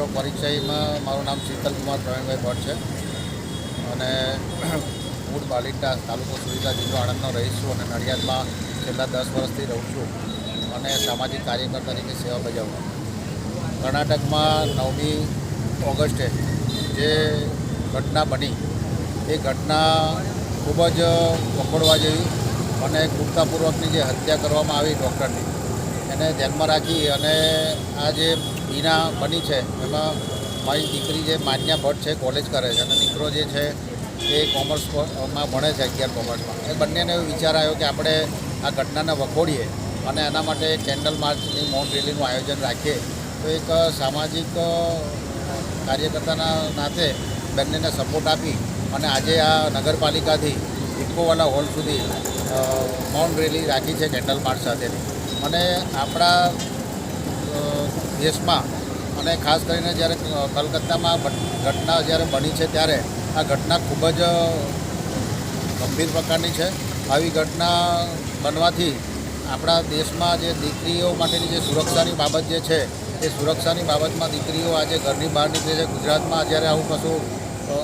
મારો પરિચયમાં મારું નામ શીતલકુમાર પ્રવીણભાઈ ભટ્ટ છે. અને મૂળ બાલિંડા તાલુકો સુવિધા જિલ્લો આણંદનો રહીશ છું અને નડિયાદમાં છેલ્લા દસ વર્ષથી રહું છું અને સામાજિક કાર્યકર તરીકે સેવા બજાવું કર્ણાટકમાં નવમી ઓગસ્ટે જે ઘટના બની, એ ઘટના ખૂબ જ વખોડવા જેવી અને ક્રૂરતાપૂર્વકની જે હત્યા કરવામાં આવી ડૉક્ટરની, એને ધ્યાનમાં રાખી અને આ જે બીના બની છે, એમાં મારી દીકરી જે માન્યા ભટ્ટ છે કોલેજ કરે છે અને દીકરો જે છે એ કોમર્સમાં ભણે છે અગિયાર કોમર્સમાં એ બંનેને એવો વિચાર આવ્યો કે આપણે આ ઘટનાને વખોડીએ અને એના માટે કેન્ડલ માર્ચની મૌન રેલીનું આયોજન રાખીએ. તો એક સામાજિક કાર્યકર્તાના નાતે બંનેને સપોર્ટ આપી અને આજે આ નગરપાલિકાથી ઇકોવાલા હોલ સુધી મૌન રેલી રાખી છે કેન્ડલ માર્ચ સાથેની. અને આપણા દેશમાં અને ખાસ કરીને જ્યારે કલકત્તામાં ઘટના જ્યારે બની છે ત્યારે આ ઘટના ખૂબ જ ગંભીર પ્રકારની છે. આવી ઘટના બનવાથી આપણા દેશમાં જે દીકરીઓ માટેની જે સુરક્ષાની બાબત જે છે, એ સુરક્ષાની બાબતમાં દીકરીઓ આજે ઘરની બહાર નીકળે છે. ગુજરાતમાં જ્યારે આવું કશું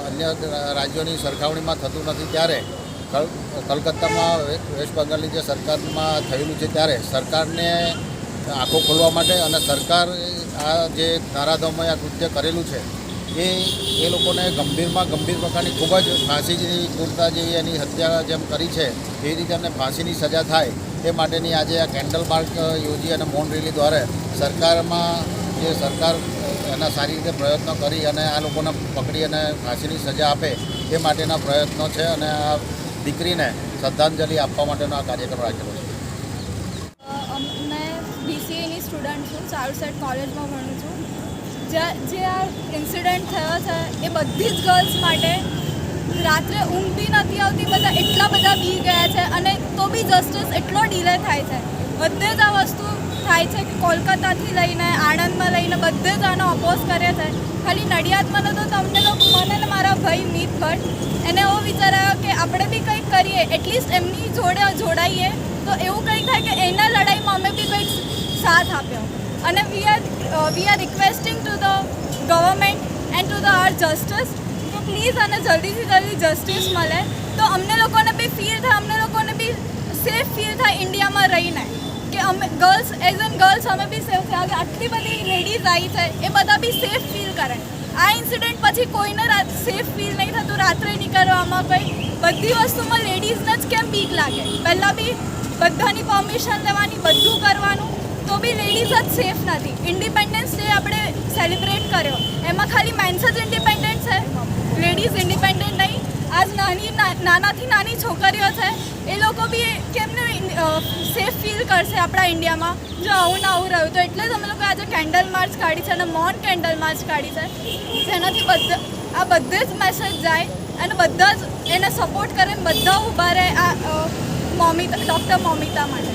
અન્ય રાજ્યોની સરખામણીમાં થતું નથી ત્યારે કલ- કલકત્તામાં વેસ્ટ બંગાળની જે સરકારમાં થયેલું છે ત્યારે સરકારને આંખો ખોલવા માટે અને સરકાર આ જે ધારાધમય આ કૃત્ય કરેલું છે, એ એ લોકોને ગંભીરમાં ગંભીર પ્રકારની ખૂબ જ ફાંસી જેવી જે એની હત્યા જેમ કરી છે, એ રીતે એમને ફાંસીની સજા થાય, એ માટેની આજે આ કેન્ડલ માર્ક યોજી અને મૌન રેલી દ્વારા સરકારમાં જે સરકાર એના સારી રીતે પ્રયત્નો કરી અને આ લોકોને પકડી અને ફાંસીની સજા આપે, એ માટેના પ્રયત્નો છે અને આ દીકરીને શ્રદ્ધાંજલિ આપવા માટેનો આ કાર્યક્રમ રાખેલો છે. છું સાઉથસાઇડ કોલેજમાં ભણું છું. જ્યાં જે આ ઇન્સિડન્ટ થયો છે, એ બધી જ ગર્લ્સ માટે રાત્રે ઊંઘ નથી આવતી, બધા એટલા બધા બી ગયા છે અને તો બી જસ્ટિસ એટલો ડીલે થાય છે. બધે જ આ વસ્તુ થાય છે કે કોલકાતાથી લઈને, આણંદમાં લઈને બધે જ આનો અપોઝ કરે છે. ખાલી નડિયાદમાં તો તમને લોકો મને ને મારા ભાઈ મીત ભટ્ટ એને એવો વિચાર આવ્યો કે આપણે બી કંઈક કરીએ એટલીસ્ટ એમની જોડે જોડાઈએ. તો એવું કંઈક થાય કે એના લડાઈમાં અમે બી કંઈક સાથ આપ્યો. અને we are we are requesting to the government and to the our justice તો પ્લીઝ અને જલ્દીથી જલ્દી જસ્ટિસ મળે. તો અમને લોકોને બી ફીલ થાય, અમને લોકોને બી સેફ ફીલ થાય ઇન્ડિયામાં રહીને. કે અમે ગર્લ્સ એઝ એન ગર્લ્સ અમે બી સેફ થયા. આટલી બધી લેડીઝ આવી છે, એ બધા બી સેફ ફીલ કરે. આ ઇન્સિડન્ટ પછી કોઈને સેફ ફીલ નહીં થતું. રાત્રે નીકળવામાં કંઈ. બધી વસ્તુમાં લેડીઝને જ કેમ બીક લાગે? પહેલાં બી બધાની પરમિશન લેવાની, બધું કરવાનું. તો બી લેડીઝ જ સેફ નથી. ઇન્ડિપેન્ડન્સ ડે આપણે સેલિબ્રેટ કર્યો. એમાં ખાલી મેન્સ જ ઇન્ડિપેન્ડન્ટ છે. લેડીઝ ઇન્ડિપેન્ડન્ટ નહીં. આજ નાની નાનાથી નાની છોકરીઓ છે, એ લોકો બી કેમને સેફ ફીલ કરશે આપણા ઇન્ડિયામાં જો આવું ના આવું રહ્યું, તો એટલે જ અમે લોકો આજે કેન્ડલ માર્ચ કાઢી છે અને મોન કેન્ડલ માર્ચ કાઢી છે. જેનાથી બધા, આ બધે જ મેસેજ જાય અને બધા જ એને સપોર્ટ કરે બધા ઊભા રહે આ મોમિતા ડૉક્ટર મોમિતા માટે.